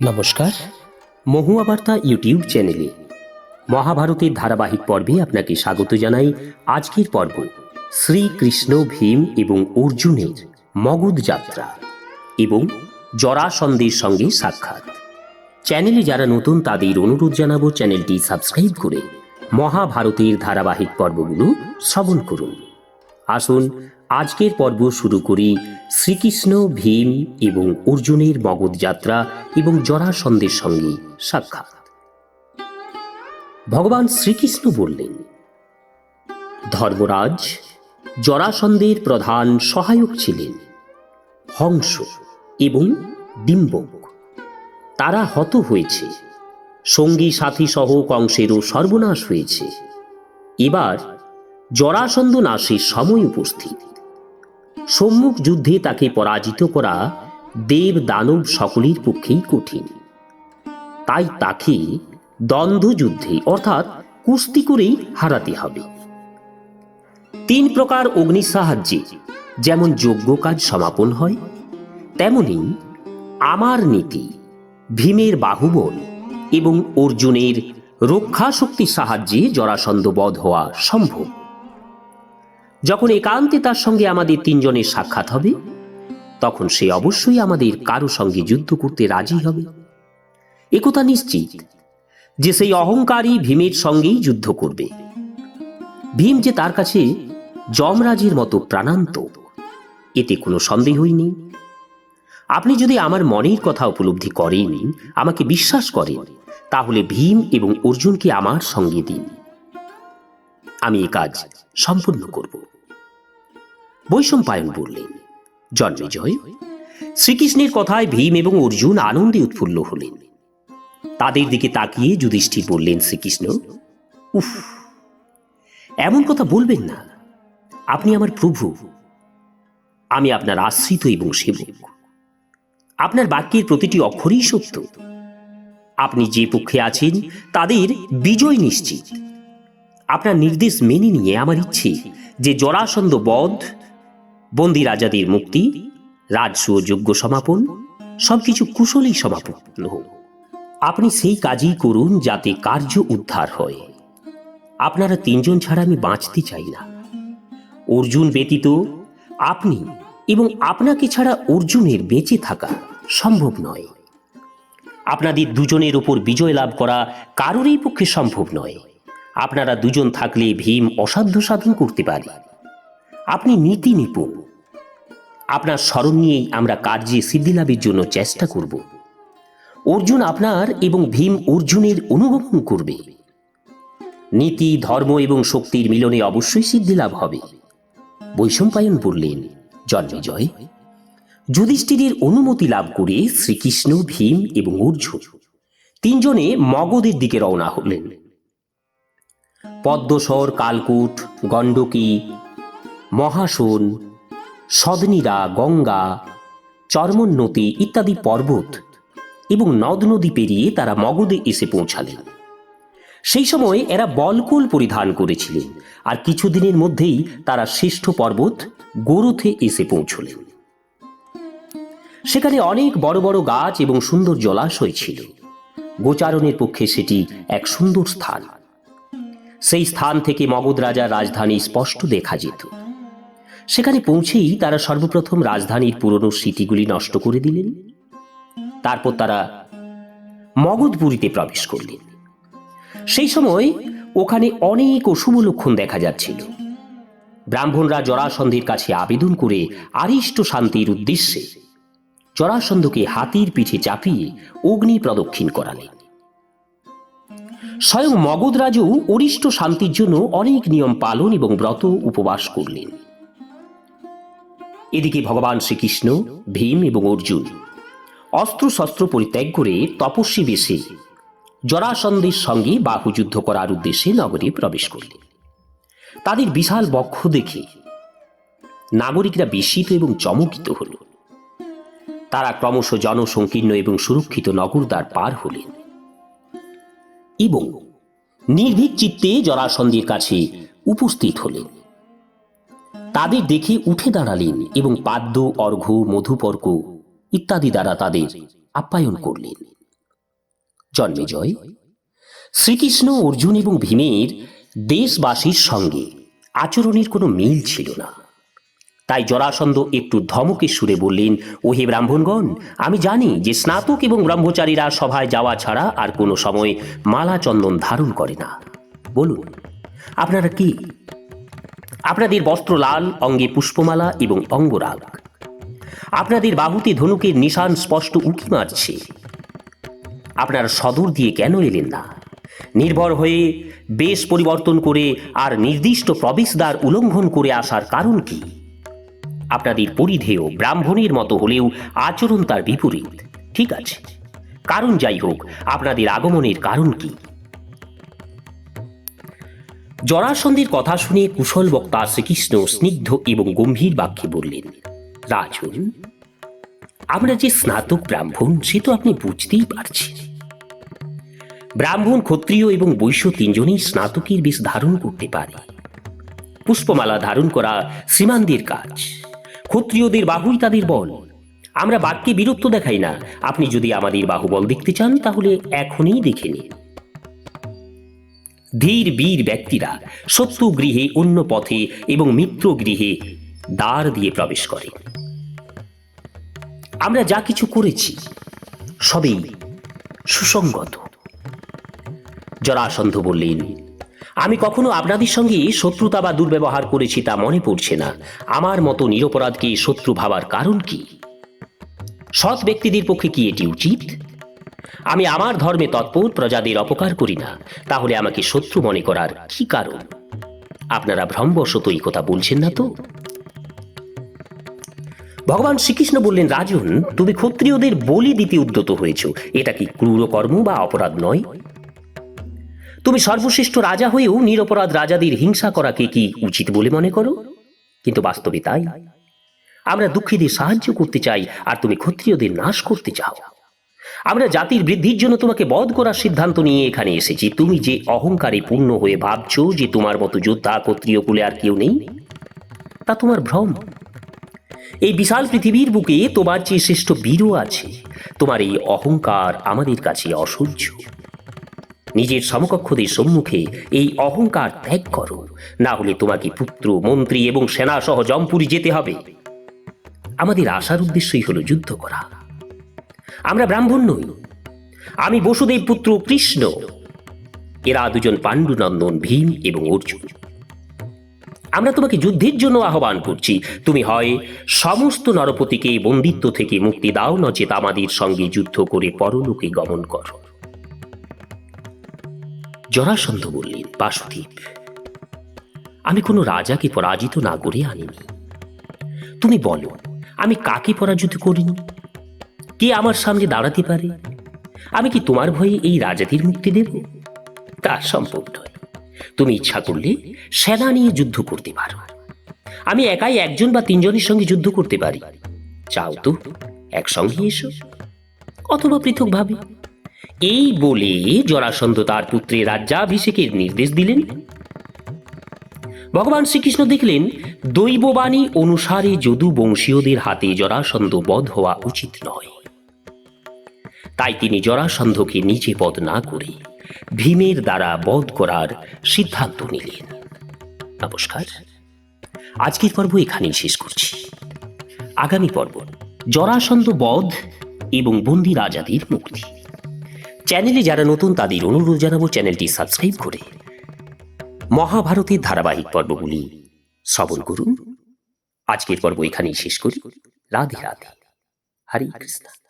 নমস্কার। মহুয়া বার্তা ইউটিউব চ্যানেলে মহাভারতের ধারাবাহিক পর্বে আপনাকে স্বাগত জানাই আজকের পর্ব। শ্রীকৃষ্ণ ভীম এবং অর্জুনের মগধ যাত্রা এবং জরাসন্ধের সঙ্গে সাক্ষাৎ। চ্যানেলে যারা নতুন তাদের অনুরোধ জানাব চ্যানেলটি সাবস্ক্রাইব করে মহাভারতের ধারাবাহিক পর্বগুলো শ্রবণ করুন। আসুন আজকের পর্ব শুরু করি শ্রীকৃষ্ণ, ভীম এবং অর্জুনের মগধ যাত্রা এবং জরাসন্ধের সঙ্গে সাক্ষাৎ। ভগবান শ্রীকৃষ্ণ বললেন, ধর্মরাজ জরাসন্ধের প্রধান সহায়ক ছিলেন হংস এবং ডিম্বক। তারা হত হয়েছে, সঙ্গী সাথী সহ কংসেরও সর্বনাশ হয়েছে। এবার জরাসন্ধ নাশের সময় উপস্থিত। সম্মুখ যুদ্ধে তাকে পরাজিত করা দেব দানব সকলের পক্ষেই কঠিন। তাই তাকে দ্বন্দ্ব যুদ্ধে, অর্থাৎ কুস্তি করেই হারাতে হবে। তিন প্রকার অগ্নি সাহায্যে যেমন যোগ্য কাজ সমাপন হয়, তেমনি আমার নীতি, ভীমের বাহুবল এবং অর্জুনের রক্ষা শক্তির সাহায্যে জরাসন্ধ বধ হওয়া সম্ভব। যখন একান্তে তার সঙ্গে আমাদের তিনজনের সাক্ষাৎ হবে, তখন সে অবশ্যই আমাদের কারও সঙ্গে যুদ্ধ করতে রাজি হবে। একথা নিশ্চিত যে সেই অহংকারী ভীমের সঙ্গেই যুদ্ধ করবে। ভীম যে তার কাছে যমরাজের মতো প্রাণান্ত, এতে কোনো সন্দেহই নেই। আপনি যদি আমার মনের কথা উপলব্ধি করেন, আমাকে বিশ্বাস করেন, তাহলে ভীম এবং অর্জুনকে আমার সঙ্গে দিন। আমি এ কাজ সম্পূর্ণ করব। বৈষম্পায়ন বললেন। জন্মেজয় শ্রীকৃষ্ণের কথায় ভীম এবং অর্জুন আনন্দে উৎফুল্ল হলেন। তাদের দিকে তাকিয়ে যুধিষ্ঠির বললেন, শ্রীকৃষ্ণ, উফ, এমন কথা বলবেন না। আপনি আমার প্রভু। আমি আপনার আশ্রিত এবং সেবক। আপনার বাক্যের প্রতিটি অক্ষরই সত্য। আপনি যে পক্ষে আছেন, তাদের বিজয় নিশ্চিত। আপনার নির্দেশ মেনে নিয়ে আমার ইচ্ছে যে জরাসন্ধ বধ বন্দি রাজাদের মুক্তি রাজস্ব যোগ্য সমাপন, সবকিছু কুশলেই সমাপন হোক। আপনি সেই কাজই করুন যাতে কার্য উদ্ধার হয়। আপনারা তিনজন ছাড়া আমি বাঁচতে চাই না। অর্জুন ব্যতীত আপনি এবং আপনাকে ছাড়া অর্জুনের বেঁচে থাকা সম্ভব নয়। আপনাদের দুজনের ওপর বিজয় লাভ করা কারোরই পক্ষে সম্ভব নয়। আপনারা দুজন থাকলে ভীম অসাধ্য সাধন করতে পারে। আপনি নীতি নিপুণ আপনার স্মরণ নিয়েই আমরা কার্যে সিদ্ধিলাভের জন্য চেষ্টা করব। অর্জুন আপনার এবং ভীম অর্জুনের অনুগমন করবে। নীতি, ধর্ম এবং শক্তির মিলনে অবশ্যই সিদ্ধিলাভ হবে। বৈষম্পায়ন বললেন জন্মেজয় যুধিষ্ঠিরের অনুমতি লাভ করে শ্রীকৃষ্ণ, ভীম এবং অর্জুন তিনজনে মগধের দিকে রওনা হলেন। পদ্মসর, কালকুট, গণ্ডকী মহাসন সদনীরা গঙ্গা, চর্মোন্নতি ইত্যাদি পর্বত এবং নদ নদী পেরিয়ে তারা মগধে এসে পৌঁছালেন। সেই সময় এরা বলকুল পরিধান করেছিলেন আর কিছুদিনের মধ্যেই তারা শ্রেষ্ঠ পর্বত গোরথে এসে পৌঁছলেন। সেখানে অনেক বড় বড় গাছ এবং সুন্দর জলাশয় ছিল। গোচারণের পক্ষে সেটি এক সুন্দর স্থান। সেই স্থান থেকে মগধ রাজার রাজধানী স্পষ্ট দেখা যেত। সেখানে পৌঁছেই তারা সর্বপ্রথম রাজধানীর পুরনো স্মৃতিগুলি নষ্ট করে দিলেন। তারপর তারা মগধপুরীতে প্রবেশ করলেন। সেই সময় ওখানে অনেক অশুভ লক্ষণ দেখা যাচ্ছিল। ব্রাহ্মণরা জরাসন্ধের কাছে আবেদন করে আরিষ্ট শান্তির উদ্দেশ্যে জরাসন্ধকে হাতির পিঠে চাপিয়ে অগ্নি প্রদক্ষিণ করালেন। স্বয়ং মগধরাজও অরিষ্ট শান্তির জন্য অনেক নিয়ম পালন এবং ব্রত উপবাস করলেন। এদিকে ভগবান শ্রীকৃষ্ণ, ভীম এবং অর্জুন অস্ত্র শস্ত্র পরিত্যাগ করে তপস্বী বেশে জরাসন্ধের সঙ্গে বাহুযুদ্ধ করার উদ্দেশ্যে নগরে প্রবেশ করলেন। তাদের বিশাল বক্ষ দেখে নাগরিকরা বিস্মিত এবং চমকিত হল। তারা ক্রমশ জনসংকীর্ণ এবং সুরক্ষিত নগরদ্বার পার হলেন এবং নির্ভীক চিত্তে জরাসন্ধের কাছে উপস্থিত হলেন। তাদের দেখে উঠে দাঁড়ালেন এবং পাদ্য, অর্ঘ্য, মধুপর্ক ইত্যাদি দ্বারা তাদের আপ্যায়ন করলেন। জন্মেজয় শ্রীকৃষ্ণ, অর্জুন এবং ভীমের দেশবাসীর সঙ্গে আচরণের কোনো মিল ছিল না। তাই জরাসন্ধ একটু ধমকে সুরে বললেন, ওহে ব্রাহ্মণগণ, আমি জানি যে স্নাতক এবং ব্রহ্মচারীরা সভায় যাওয়া ছাড়া আর কোনো সময় মালা চন্দন ধারণ করে না। বলুন, আপনারা কি? আপনাদের বস্ত্র লাল, অঙ্গে পুষ্পমালা এবং অঙ্গরাগ। আপনাদের বাহুতে ধনুকের নিশান স্পষ্ট উঁকি মারছে। আপনারা সদর দিয়ে কেন এলেন না? নির্ভর হয়ে বেশ পরিবর্তন করে আর নির্দিষ্ট প্রবেশদ্বার উল্লঙ্ঘন করে আসার কারণ কি? আপনাদের পরিধেয় ব্রাহ্মণের মতো হলেও আচরণ তার বিপরীত। ঠিক আছে। কারণ যাই হোক, আপনাদের আগমনের কারণ কি? জরাসন্ধের কথা শুনে কুশল বক্তা শ্রীকৃষ্ণ স্নিগ্ধ এবং গম্ভীর বাক্যে বললেন, রাজন, আমরা যে স্নাতক ব্রাহ্মণ, সে তো আপনি বুঝতেই পারছেন। ব্রাহ্মণ, ক্ষত্রিয় এবং বৈশ্য তিনজনেই স্নাতকের বেশ ধারণ করতে পারে। পুষ্পমালা ধারণ করা শ্রীমানদের কাজ, ক্ষত্রিয়দের বাহুই তাদের বল। আমরা বাক্যে বীরত্ব দেখাই না। আপনি যদি আমাদের বাহুবল দেখতে চান, তাহলে এখনই দেখে নিন। ধীর বীর ব্যক্তিরা শত্রু গৃহে অন্য পথে এবং মিত্র গৃহে দ্বার দিয়ে প্রবেশ করে। আমরা যা কিছু করেছি, সবই সুসঙ্গত জরাসন্ধ বললেন, আমি কখনো আপনাদের সঙ্গে শত্রুতা বা দুর্ব্যবহার করেছি তা মনে পড়ছে না। আমার মতো নিরপরাধকে শত্রু ভাবার কারণ কি? সৎ ব্যক্তিদের পক্ষে কি এটি উচিত? আমি আমার ধর্মে তৎপর প্রজাদের অপকার করি না। তাহলে আমাকে শত্রু মনে করার কি কারণ? আপনারা ভ্রমবশত এই কথা বলছেন না তো? ভগবান শ্রীকৃষ্ণ বললেন, রাজন, তুমি ক্ষত্রিয়দের বলি দিতে উদ্যত হয়েছ। এটা কি ক্রূরকর্ম বা অপরাধ নয়? তুমি সর্বশ্রেষ্ঠ রাজা হয়েও নিরপরাধ রাজাদের হিংসা করাকে কি উচিত বলে মনে করো? কিন্তু বাস্তবে তাই। আমরা দুঃখীদের সাহায্য করতে চাই, আর তুমি ক্ষত্রিয়দের নাশ করতে চাও। আমরা জাতির বৃদ্ধির জন্য তোমাকে বধ করার সিদ্ধান্ত নিয়ে এখানে এসেছি। তুমি যে অহংকারে পূর্ণ হয়ে ভাবছ যে তোমার মতো যোদ্ধা ক্ষত্রিয় কুলে আর কেউ নেই, তা তোমার ভ্রম। এই বিশাল পৃথিবীর বুকে তোমার চেয়ে শ্রেষ্ঠ বীরও আছে। তোমার এই অহংকার আমাদের কাছে অসহ্য। নিজের সমকক্ষদের সম্মুখে এই অহংকার ত্যাগ করো। না হলে তোমাকে পুত্র, মন্ত্রী এবং সেনা সহ জমপুরি যেতে হবে। আমাদের আসার উদ্দেশ্যই হলো যুদ্ধ করা। আমরা ব্রাহ্মণ নই। আমি বসুদেব পুত্র কৃষ্ণ। এরা দুজন পাণ্ডুনন্দন, ভীম এবং অর্জুন। আমরা তোমাকে যুদ্ধের জন্য আহ্বান করছি। তুমি হয় সমস্ত নরপতিকে বন্দিত্ব থেকে মুক্তি দাও নচেত আমাদের সঙ্গে যুদ্ধ করে পরলোকে গমন করো। জরাসন্ধ বললেন, বাসুদেব, আমি কোনো রাজাকে পরাজিত না করে আনিনি। তুমি বলো, আমি কাকে পরাজিত করিনি? কে আমার সামনে দাঁড়াতে পারে? আমি কি তোমার ভয়ে এই রাজাদের মুক্তি দেব? তা সম্ভব নয়। তুমি ইচ্ছা করলে সেনা নিয়ে যুদ্ধ করতে পারো। আমি একাই একজন বা তিনজনের সঙ্গে যুদ্ধ করতে পারি। চাও তো একসঙ্গে এসো। অথবা পৃথকভাবে। এই বলে জরাসন্ধ তার পুত্রের রাজ্যাভিষেকের নির্দেশ দিলেন। ভগবান শ্রীকৃষ্ণ দেখলেন দৈববাণী অনুসারে যদু বংশীয়দের হাতে জরাসন্ধ বধ হওয়া উচিত নয়। তাই তিনি জরাসন্ধকে নিচে পদ না করে ভীমের দ্বারা বধ করার সিদ্ধান্ত নিলেন। নমস্কার। আজকের পর্ব এখানেই শেষ করছি। আগামী পর্ব, জরাসন্ধ বধ এবং বন্দি রাজাদের মুক্তি। চ্যানেলে যারা নতুন, তাদের অনুরোধ জানাব চ্যানেলটি সাবস্ক্রাইব করে মহাভারতের ধারাবাহিক পর্বগুলি শ্রবণ করুন। আজকের পর্ব এখানেই শেষ করি। রাধে রাধে। হরে কৃষ্ণ।